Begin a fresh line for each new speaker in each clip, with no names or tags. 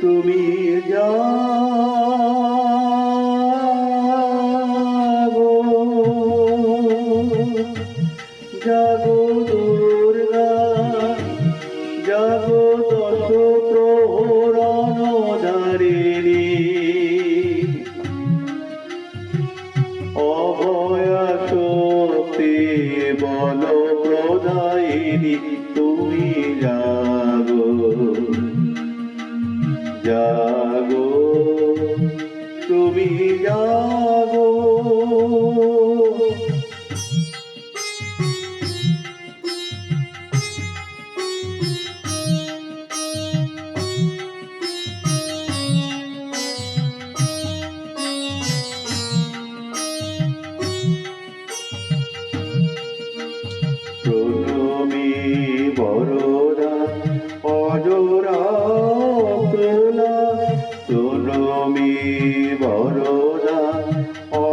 তুমি জাগো জাগো দুর্গা জাগো দশ প্রহরণ অভয়া বল প্রদায়িনী তুমি জাগো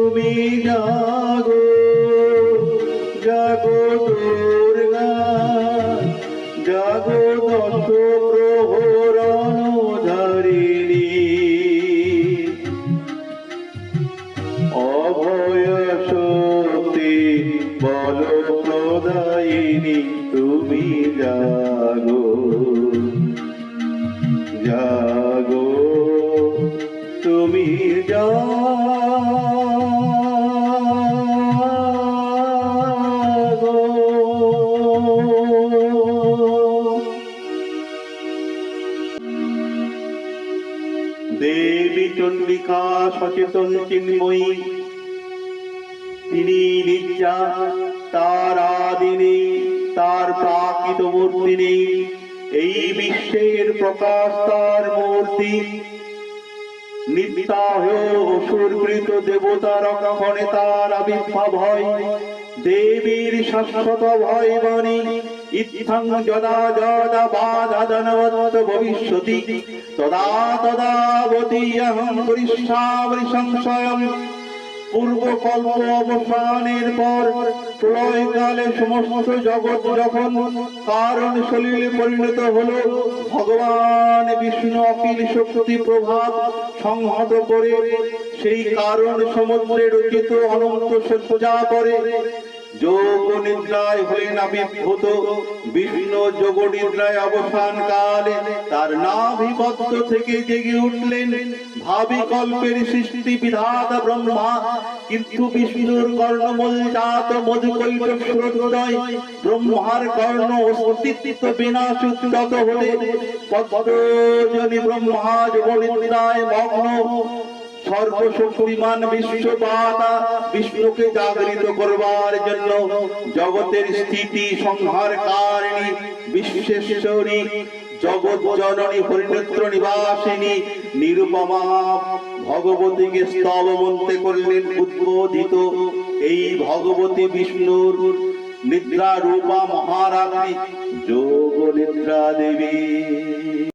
তুমি জাগো জাগো দুর্গা জাগো দশ প্রহরণ ধারিণী। অভয় শক্তি বল প্রদায়িনী তুমি জাগো। দেবী চন্ডিকা সচেতন চিন্ময়ী। তিনি নিত্যা, তার আদিনী তার প্রাকৃত মূর্তি নেই। এই বিশ্বের প্রকাশ তার মূর্তি। নিত্যাহ অসুরকৃত দেবতা তার আবির্ভাব হয়। দেবীর শাশ্বত ভয় বাণী যদা যদা ভবিষ্যতি। তদা অবসানের পর প্রলয়কালে সমস্ত জগৎ যখন কারণ সলিলে পরিণত হল, ভগবান বিষ্ণু অখিল শক্তি প্রভাব সংহত করে সেই কারণ সমুদ্রে রচিত অনন্ত সজ্জা করে যোগ নিদ্রায় হলেন আবির্ভূত বিষ্ণু যোগ নিদ্রায় অবসান কালে তার নাভিবদ্ধ থেকে জেগে উঠলেন ভাবি কল্পের সৃষ্টি বিধাতা ব্রহ্মা। কিন্তু বিষ্ণুর কর্ণমূল জাত মধুকৈট সুরোদয় ব্রহ্মার কর্ণ অস্তিত্ব বিনাশ উদ্যত হলে পদ্মজনী ব্রহ্মা যোগ নিদ্রায় মগ্ন সর্বশক্তিমান বিশ্বপাতা বিষ্ণুকে জাগরিত করবার জন্য জগতের স্থিতি সংহার কারিণী, বিশ্বেশ্বরী, জগৎ জননী, হরিনেত্র নিবাসিনী, নিরুপমা ভগবতীকে স্তব মন্ত্রে করলেন উদ্বোধিত। এই ভগবতী বিষ্ণুর নিদ্রা রূপা মহারাত্রি যোগ নিদ্রা দেবী।